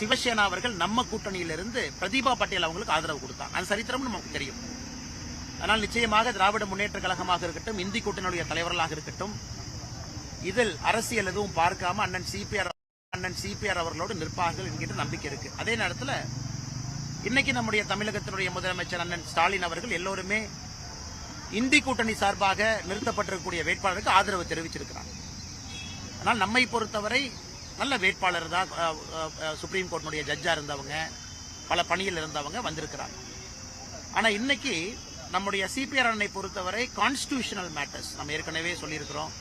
சிவசேனா அவர்கள் நம்ம கூட்டணியிலிருந்து பிரதீபா பட்டேல் அவங்களுக்கு ஆதரவு கொடுத்தாங்க அந்த சரித்திரம் நமக்கு தெரியும். ஆனால் நிச்சயமாக திராவிட முன்னேற்ற கழகமாக இருக்கட்டும் இந்தி கூட்டணியுடைய தலைவர்களாக இருக்கட்டும் இதில் அரசியல் எதுவும் பார்க்காம அண்ணன் சிபிஆர் அண்ணன் சிபிஆர் அவர்களோடு நிற்பார்கள் என்கின்ற நம்பிக்கை இருக்கு. அதே நேரத்தில் இன்னைக்கு நம்முடைய தமிழகத்தினுடைய முதலமைச்சர் அண்ணன் ஸ்டாலின் அவர்கள் எல்லோருமே இந்தி கூட்டணி சார்பாக நிறுத்தப்பட்டிருக்கக்கூடிய வேட்பாளருக்கு ஆதரவு தெரிவிச்சிருக்கிறாங்க ஆனால் நம்மை பொறுத்தவரை நல்ல வேட்பாளர் தான் சுப்ரீம் கோர்ட்டினுடைய ஜட்ஜாக இருந்தவங்க பல பணியில் இருந்தவங்க வந்திருக்கிறாங்க. ஆனால் இன்னைக்கு நம்முடைய சிபிஆர் அண்ணை பொறுத்தவரை கான்ஸ்டியூஷனல் மேட்டர்ஸ் நம்ம ஏற்கனவே சொல்லியிருக்கிறோம்.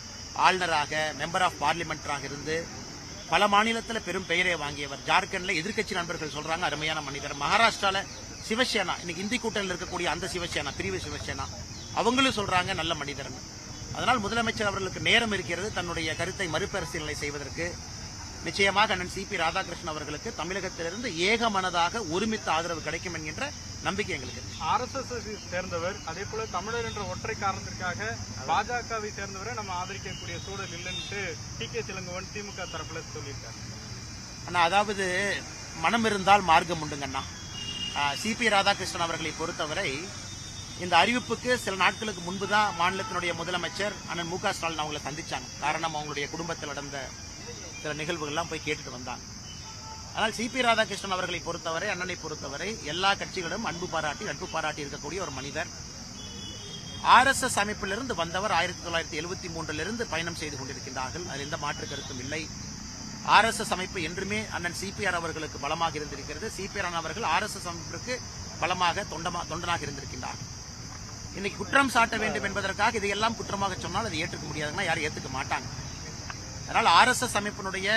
ஆளுநராக மெம்பர் ஆஃப் பார்லிமெண்ட்டாக இருந்து பல மாநிலத்தில் பெரும் பெயரை வாங்கியவர். ஜார்க்கண்டில் எதிர்க்கட்சி நண்பர்கள் சொல்றாங்க அருமையான மனிதர். மகாராஷ்டிராவில் சிவசேனா இன்னைக்கு இந்தி கூட்டணியில் இருக்கக்கூடிய அந்த சிவசேனா பிரிவு சிவசேனா அவங்களும் சொல்றாங்க நல்ல மனிதர்னு. அதனால் முதலமைச்சர் அவர்களுக்கு நேரம் இருக்கிறது தன்னுடைய கருத்தை மறுபரிசீலனை செய்வதற்கு நிச்சயமாக அண்ணன் சிபி ராதாகிருஷ்ணன் அவர்களுக்கு தமிழகத்திலிருந்து ஏகமனதாக ஒருமித்த ஆதரவு கிடைக்கும் என்கின்ற நம்பிக்கை எங்களுக்கு. ஆர்எஸ்எஸ் சேர்ந்தவர் அதே போல தமிழர் என்ற ஒற்றை காரணத்திற்காக பாஜகவை சேர்ந்தவரை நம்ம ஆதரிக்கக்கூடிய சூழல் இல்லைன்ட்டு டி கே சிலங்குவன் திமுக தரப்புல சொல்லியிருக்காரு. அண்ணா அதாவது மனம் இருந்தால் மார்க்கம் உண்டுங்கண்ணா சிபி ராதாகிருஷ்ணன் அவர்களை பொறுத்தவரை இந்த அறிவிப்புக்கு சில நாட்களுக்கு முன்பு தான் மாநிலத்தினுடைய முதலமைச்சர் அண்ணன் மு க ஸ்டாலின் அவங்களை சந்திச்சாங்க. காரணம் அவங்களுடைய குடும்பத்தில் நடந்த சில நிகழ்வுகள்லாம் போய் கேட்டுட்டு வந்தாங்க ஆனால் சிபி ராதாகிருஷ்ணன் அவர்களை பொறுத்தவரை அண்ணனை பொறுத்தவரை எல்லா கட்சிகளும் அன்பு பாராட்டி நட்பு பாராட்டி இருக்கக்கூடிய ஒரு மனிதர். ஆர்எஸ்எஸ் அமைப்பிலிருந்து வந்தவர் ஆயிரத்தி தொள்ளாயிரத்தி எழுபத்தி மூன்றிலிருந்து பயணம் செய்து கொண்டிருக்கின்றார்கள். அதில் எந்த மாற்று கருத்தும் இல்லை. ஆர்எஸ்எஸ் அமைப்பு என்றுமே அண்ணன் சிபிஆர் அவர்களுக்கு பலமாக இருந்திருக்கிறது. சிபிஆர் அண்ணன் அவர்கள் ஆர்எஸ்எஸ் அமைப்பிற்கு பலமாக தொண்டமா தொண்டனாக இருந்திருக்கின்றார். இன்னைக்கு குற்றம் சாட்ட வேண்டும் என்பதற்காக இதையெல்லாம் குற்றமாக சொன்னால் அதை ஏற்றுக்க முடியாதுன்னா யாரும் ஏற்றுக்க மாட்டாங்க. அதனால் ஆர்எஸ்எஸ் அமைப்பினுடைய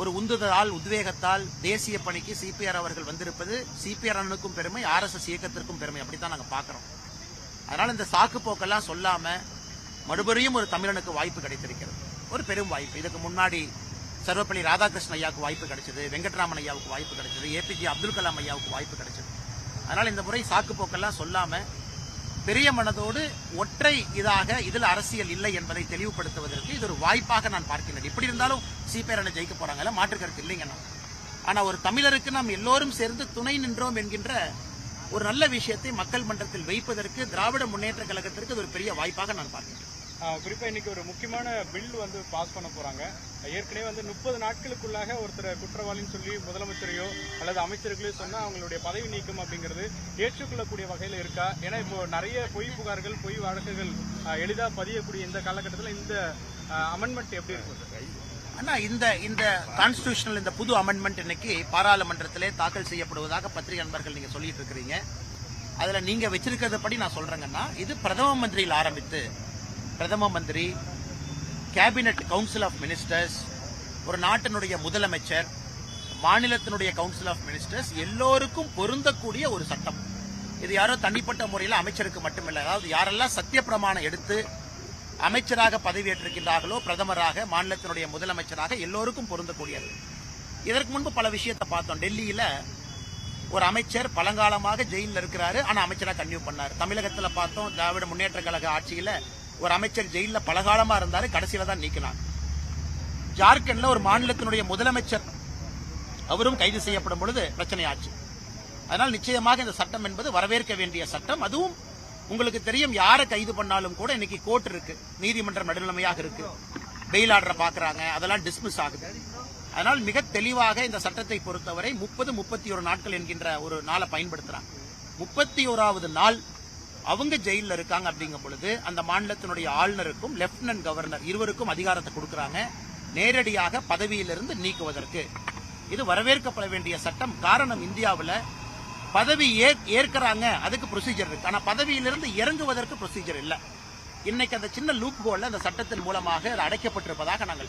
ஒரு உந்துதலால் உத்வேகத்தால் தேசிய பணிக்கு சிபிஆர் அவர்கள் வந்திருப்பது சிபிஆர் அண்ணனுக்கும் பெருமை ஆர்எஸ்எஸ் இயக்கத்திற்கும் பெருமை. அப்படித்தான் நாங்கள் பார்க்குறோம். அதனால் இந்த சாக்கு போக்கெல்லாம் மறுபடியும் ஒரு தமிழனுக்கு வாய்ப்பு கிடைத்திருக்கிறது. ஒரு பெரும் வாய்ப்பு. இதுக்கு முன்னாடி சர்வப்பள்ளி ராதாகிருஷ்ண ஐயாவுக்கு வாய்ப்பு கிடைச்சது வெங்கட்ராமன் ஐயாவுக்கு வாய்ப்பு கிடைச்சது ஏபிஜே அப்துல் கலாம் ஐயாவுக்கு வாய்ப்பு கிடைச்சது. அதனால் இந்த முறை சாக்கு போக்கெல்லாம் பெரிய மனதோடு ஒற்றை இதாக இதில் அரசியல் இல்லை என்பதை தெளிவுபடுத்துவதற்கு இது ஒரு வாய்ப்பாக நான் பார்க்கின்றேன். எப்படி இருந்தாலும் சீப்பேரனை ஜெயிக்க போறாங்கல்ல மாற்று கருத்து இல்லைங்கண்ணா ஆனா ஒரு தமிழருக்கு நாம் எல்லோரும் சேர்ந்து துணை நின்றோம் என்கின்ற ஒரு நல்ல விஷயத்தை மக்கள் மன்றத்தில் வைப்பதற்கு திராவிட முன்னேற்ற கழகத்திற்கு இது ஒரு பெரிய வாய்ப்பாக நான் பார்க்கின்றேன். குறிப்பாக இன்றைக்கி இன்னைக்கு ஒரு முக்கியமான பில் வந்து பாஸ் பண்ண போறாங்க. ஏற்கனவே வந்து முப்பது நாட்களுக்குள்ளாக ஒருத்தர் குற்றவாளின்னு சொல்லி முதலமைச்சரையோ அல்லது அமைச்சர்களையோ சொன்னால் அவங்களுடைய பதவி நீக்கம் அப்படிங்கிறது ஏற்றுக்கொள்ளக்கூடிய வகையில் இருக்கா? ஏன்னா இப்போ நிறைய பொய் புகார்கள் பொய் வழக்குகள் எளிதாக பதியக்கூடிய இந்த காலகட்டத்தில் இந்த அமெண்ட்மெண்ட் எப்படி இருக்கும் சார்? இந்த இந்த கான்ஸ்டியூஷனல் இந்த புது அமெண்ட்மெண்ட் இன்னைக்கு பாராளுமன்றத்திலே தாக்கல் செய்யப்படுவதாக பத்திரிகை நண்பர்கள் நீங்கள் சொல்லிட்டு இருக்கிறீங்க. அதில் நீங்கள் வச்சிருக்கிறத படி நான் சொல்கிறேங்கன்னா இது பிரதம மந்திரியில் ஆரம்பித்து பிரதம மந்திரி கேபினட் கவுன்சில் ஆஃப் மினிஸ்டர்ஸ் ஒரு நாட்டினுடைய முதலமைச்சர் மாநிலத்தினுடைய கவுன்சில் ஆஃப் மினிஸ்டர்ஸ் எல்லோருக்கும் பொருந்தக்கூடிய ஒரு சட்டம். இது யாரோ தனிப்பட்ட முறையில் அமைச்சருக்கு மட்டுமில்லை அதாவது யாரெல்லாம் சத்திய பிரமாணம் எடுத்து அமைச்சராக பதவியேற்றிருக்கின்றார்களோ பிரதமராக மாநிலத்தினுடைய முதலமைச்சராக எல்லோருக்கும் பொருந்தக்கூடியது. இதற்கு முன்பு பல விஷயத்தை பார்த்தோம். டெல்லியில ஒரு அமைச்சர் பழங்காலமாக ஜெயிலில் இருக்கிறாரு. ஆனா அமைச்சராக கன்யூ பண்ணாரு. தமிழகத்தில் பார்த்தோம் திராவிட முன்னேற்ற கழக ஆட்சியில ஒரு அமைச்சர் ஜெயிலில் பலகாலமா இருந்தாரு கடைசியில தான் நீக்கினாங்க ஜார்க்கண்ட்ல ஒரு மாநிலத்தினுடைய முதலமைச்சர் அவரும் கைது செய்யப்படும் பொழுது பிரச்சனையாச்சு. அதனால் நிச்சயமாக இந்த சட்டம் என்பது வரவேற்க வேண்டிய சட்டம். அதுவும் உங்களுக்கு தெரியும் யாரை கைது பண்ணாலும் கூட இன்னைக்கு கோர்ட் இருக்கு. நீதிமன்றம் நடுநிலைமையாக இருக்கு. பெயில் ஆர்டரை பாக்குறாங்க அதெல்லாம் டிஸ்மிஸ் ஆகுது. அதனால் மிக தெளிவாக இந்த சட்டத்தை பொறுத்தவரை முப்பது முப்பத்தி ஒரு நாட்கள் என்கின்ற ஒரு நாளை பயன்படுத்துறாங்க. முப்பத்தி ஓராவது நாள் அவங்க ஜெயிலில் இருக்காங்க அப்படிங்கும் பொழுது அந்த மாநிலத்தினுடைய ஆளுநருக்கும் லெப்டினன்ட் கவர்னர் இருவருக்கும் அதிகாரத்தை கொடுக்குறாங்க. நேரடியாக பதவியிலிருந்து நீக்குவதற்கு. இது வரவேற்கப்பட வேண்டிய சட்டம். காரணம் இந்தியாவில் பதவி ஏ- ஏற்கிறாங்க. அதுக்கு ப்ரொசீஜர் இருக்கு. ஆனால் பதவியிலிருந்து இறங்குவதற்கு ப்ரொசீஜர் இல்லை. இன்னைக்கு அந்த சின்ன லூப் ஹோல்ல அந்த சட்டத்தின் மூலமாக அது அடைக்கப்பட்டிருப்பதாக நாங்கள்